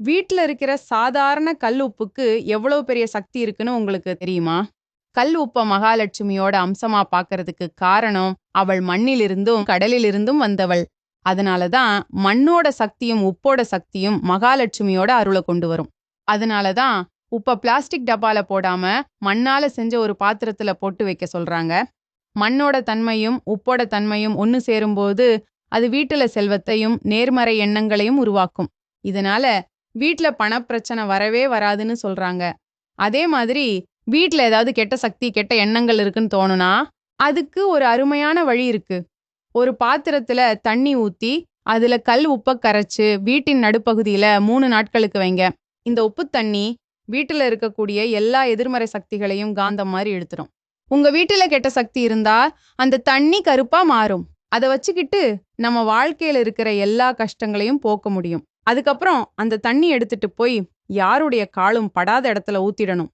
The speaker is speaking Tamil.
வீட்டில் இருக்கிற சாதாரண கல் உப்புக்கு எவ்வளோ பெரிய சக்தி இருக்குன்னு உங்களுக்கு தெரியுமா? கல் உப்ப மகாலட்சுமியோட அம்சமா பார்க்கறதுக்கு காரணம் அவள் மண்ணிலிருந்தும் கடலிலிருந்தும் வந்தவள். அதனாலதான் மண்ணோட சக்தியும் உப்போட சக்தியும் மகாலட்சுமியோட அருளை கொண்டு வரும். அதனாலதான் உப்ப பிளாஸ்டிக் டப்பால போடாம மண்ணால செஞ்ச ஒரு பாத்திரத்துல போட்டு வைக்க சொல்றாங்க. மண்ணோட தன்மையும் உப்போட தன்மையும் ஒன்னு சேரும்போது அது வீட்டுல செல்வத்தையும் நேர்மறை எண்ணங்களையும் உருவாக்கும். இதனால வீட்டில் பணப்பிரச்சனை வரவே வராதுன்னு சொல்றாங்க. அதே மாதிரி வீட்டில் ஏதாவது கெட்ட சக்தி கெட்ட எண்ணங்கள் இருக்குன்னு தோணுனா அதுக்கு ஒரு அருமையான வழி இருக்கு. ஒரு பாத்திரத்துல தண்ணி ஊத்தி அதுல கல் உப்பை கரைச்சு வீட்டின் நடுப்பகுதியில மூணு நாட்களுக்கு வைங்க. இந்த உப்பு தண்ணி வீட்டுல இருக்கக்கூடிய எல்லா எதிர்மறை சக்திகளையும் காந்தம் மாதிரி இழுத்துரும் உங்க வீட்டுல கெட்ட சக்தி இருந்தா அந்த தண்ணி கருப்பா மாறும். அதை வச்சுக்கிட்டு நம்ம வாழ்க்கையில இருக்கிற எல்லா கஷ்டங்களையும் போக்க முடியும். அதுக்கப்புறம் அந்த தண்ணி எடுத்துட்டு போய் யாருடைய காலும் படாத இடத்துல ஊத்திடணும்.